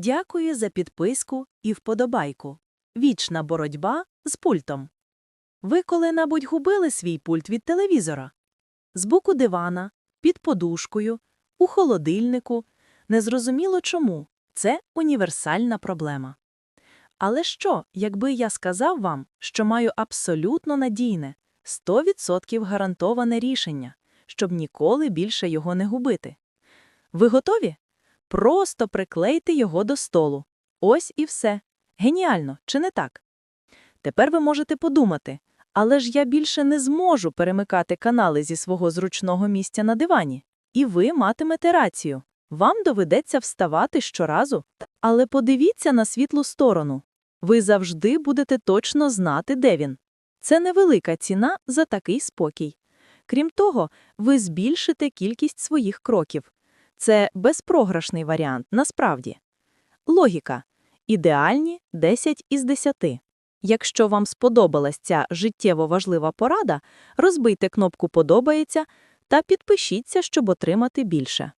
Дякую за підписку і вподобайку. Вічна боротьба з пультом. Ви коли-небудь губили свій пульт від телевізора? Збоку дивана, під подушкою, у холодильнику. Незрозуміло чому. Це універсальна проблема. Але що, якби я сказав вам, що маю абсолютно надійне, 100% гарантоване рішення, щоб ніколи більше його не губити? Ви готові? Просто приклейте його до столу. Ось і все. Геніально, чи не так? Тепер ви можете подумати, але ж я більше не зможу перемикати канали зі свого зручного місця на дивані. І ви матимете рацію. Вам доведеться вставати щоразу, але подивіться на світлу сторону. Ви завжди будете точно знати, де він. Це невелика ціна за такий спокій. Крім того, ви збільшите кількість своїх кроків. Це безпрограшний варіант, насправді. Логіка. Ідеальні 10 із 10. Якщо вам сподобалась ця життєво важлива порада, розбийте кнопку «Подобається» та підпишіться, щоб отримати більше.